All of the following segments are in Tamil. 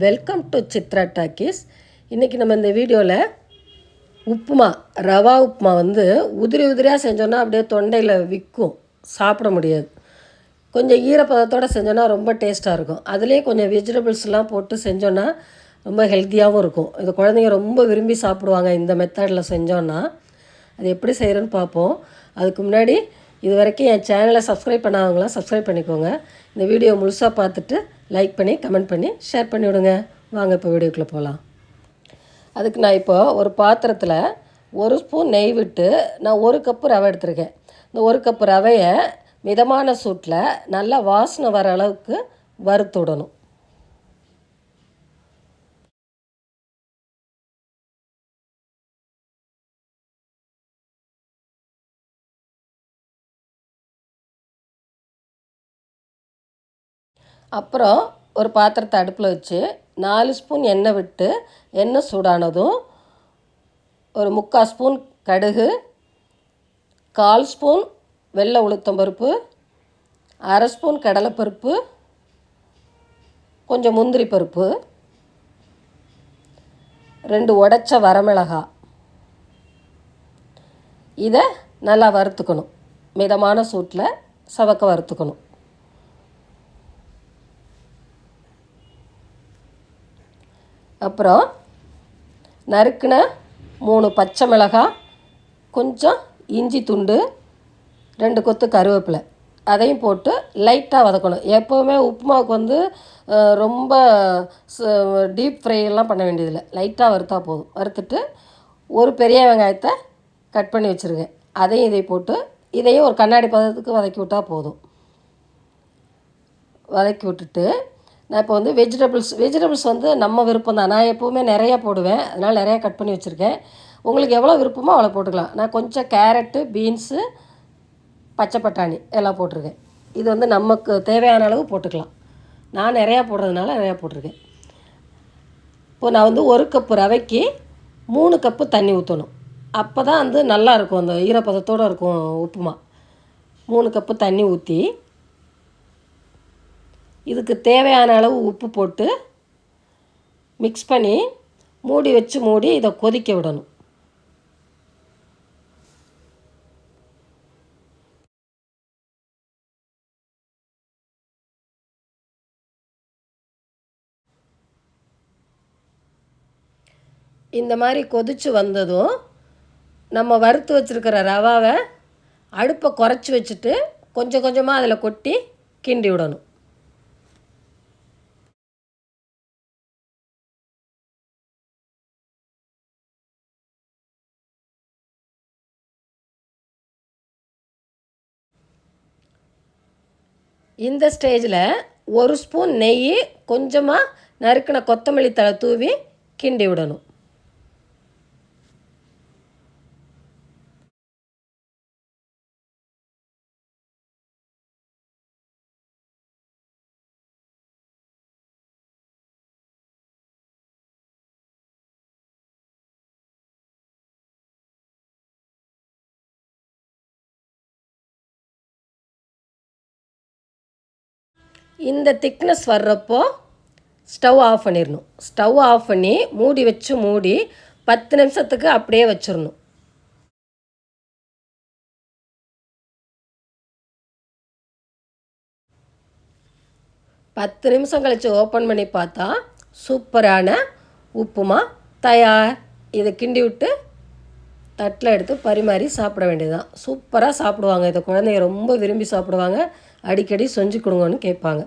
வெல்கம் டு சித்ரா டாக்கீஸ் இன்றைக்கி நம்ம இந்த வீடியோவில் உப்புமா ரவா உப்புமா வந்து உதிரி உதிரியாக செஞ்சோன்னா அப்படியே தொண்டையில் விற்கும் சாப்பிட முடியாது. கொஞ்சம் ஈரப்பதத்தோடு செஞ்சோன்னா ரொம்ப டேஸ்ட்டாக இருக்கும். அதுலேயே கொஞ்சம் வெஜிடபிள்ஸ்லாம் போட்டு செஞ்சோன்னா ரொம்ப ஹெல்த்தியாகவும் இருக்கும். இது குழந்தைங்க ரொம்ப விரும்பி சாப்பிடுவாங்க இந்த மெத்தடில் செஞ்சோன்னா அது எப்படி செய்கிறேன்னு பார்ப்போம். அதுக்கு முன்னாடி இது வரைக்கும் என் சேனலை சப்ஸ்கிரைப் பண்ணாதவங்களாம் சப்ஸ்கிரைப் பண்ணிக்கோங்க. இந்த வீடியோ முழுசாக பார்த்துட்டு லைக் பண்ணி கமெண்ட் பண்ணி ஷேர் பண்ணி விடுங்க. வாங்க இப்போ வீடியோக்குள்ளே போகலாம் அதுக்கு நான் இப்போ ஒரு பாத்திரத்தில் ஒரு ஸ்பூன் நெய் விட்டு நான் ஒரு கப்பு ரவை எடுத்திருக்கேன். இந்த ஒரு கப்பு ரவையை மிதமான சூட்டில் நல்லா வாசனை வர அளவுக்கு வறுத்து விடணும். அப்புறம் ஒரு பாத்திரத்தை அடுப்பில் வச்சு நாலு ஸ்பூன் எண்ணெய் விட்டு எண்ணெய் சூடானதும் ஒரு முக்கால் ஸ்பூன் கடுகு கால் ஸ்பூன் வெள்ளை உளுத்தம்பருப்பு அரை ஸ்பூன் கடலைப்பருப்பு கொஞ்சம் முந்திரி பருப்பு ரெண்டு உடச்ச வரமிளகா. இதை நல்லா வறுத்துக்கணும். மிதமான சூட்டில் சவக்க வறுத்துக்கணும். அப்புறம் நறுக்கின மூணு பச்சை மிளகாய் கொஞ்சம் இஞ்சி துண்டு ரெண்டு கொத்து கருவேப்பிலை. அதையும் போட்டு லைட்டாக வதக்கணும். எப்போவுமே உப்புமாவுக்கு வந்து ரொம்ப டீப் ஃப்ரை எல்லாம் பண்ண வேண்டியதில்லை. லைட்டாக வறுத்தா போதும். வறுத்துட்டு ஒரு பெரிய வெங்காயத்தை கட் பண்ணி வச்சுருக்கேன் அதையும் இதை போட்டு இதையும் ஒரு கண்ணாடி பதத்துக்கு வதக்கி விட்டால் போதும். வதக்கி விட்டுட்டு நான் இப்போ வந்து வெஜிடபிள்ஸ் வெஜிடபிள்ஸ் வந்து நம்ம விருப்பம் தான். நான் எப்போவுமே நிறையா போடுவேன். அதனால் நிறையா கட் பண்ணி வச்சுருக்கேன். உங்களுக்கு எவ்வளோ விருப்பமோ அவ்வளோ போட்டுக்கலாம். நான் கொஞ்சம் கேரட்டு பீன்ஸு பச்சை பட்டாணி எல்லாம் போட்டிருக்கேன். இது வந்து நமக்கு தேவையான அளவு போட்டுக்கலாம். நான் நிறையா போடுறதுனால நிறையா போட்டிருக்கேன். இப்போது நான் வந்து ஒரு கப்பு ரவைக்கு மூணு கப்பு தண்ணி ஊற்றணும் அப்போ தான் வந்து நல்லாயிருக்கும் அந்த ஈரப்பதத்தோடு இருக்கும் உப்புமா. மூணு கப்பு தண்ணி ஊற்றி இதுக்கு தேவையான அளவு உப்பு போட்டு மிக்ஸ் பண்ணி மூடி வச்சு மூடி இதை கொதிக்க விடணும். இந்த மாதிரி கொதித்து வந்ததும் நம்ம வறுத்து வச்சுருக்கிற ரவாவை அடுப்பை குறைச்சி வச்சுட்டு கொஞ்சம் கொஞ்சமாக அதில் கொட்டி கிண்டி விடணும். இந்த ஸ்டேஜில் ஒரு ஸ்பூன் நெய் கொஞ்சமாக நறுக்கின கொத்தமல்லி தழை தூவி கிண்டி விடணும். இந்த திக்னஸ் வர்றப்போ ஸ்டவ் ஆஃப் பண்ணிடணும் ஸ்டவ் ஆஃப் பண்ணி மூடி வச்சு மூடி பத்து நிமிஷத்துக்கு அப்படியே வச்சிடணும் பத்து நிமிஷம் கழித்து ஓப்பன் பண்ணி பார்த்தா சூப்பரான உப்புமா தயார். இதை கிண்டி விட்டு தட்டில் எடுத்து பரிமாறி சாப்பிட வேண்டியதுதான். சூப்பராக சாப்பிடுவாங்க இதை குழந்தைங்க ரொம்ப விரும்பி சாப்பிடுவாங்க. அடிக்கடி செஞ்சு கொடுங்கன்னு கேட்பாங்க.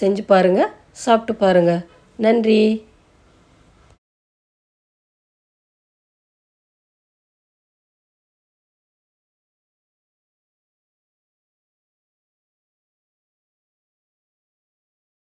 செஞ்சு பாருங்கள் சாப்பிட்டு பாருங்கள் நன்றி.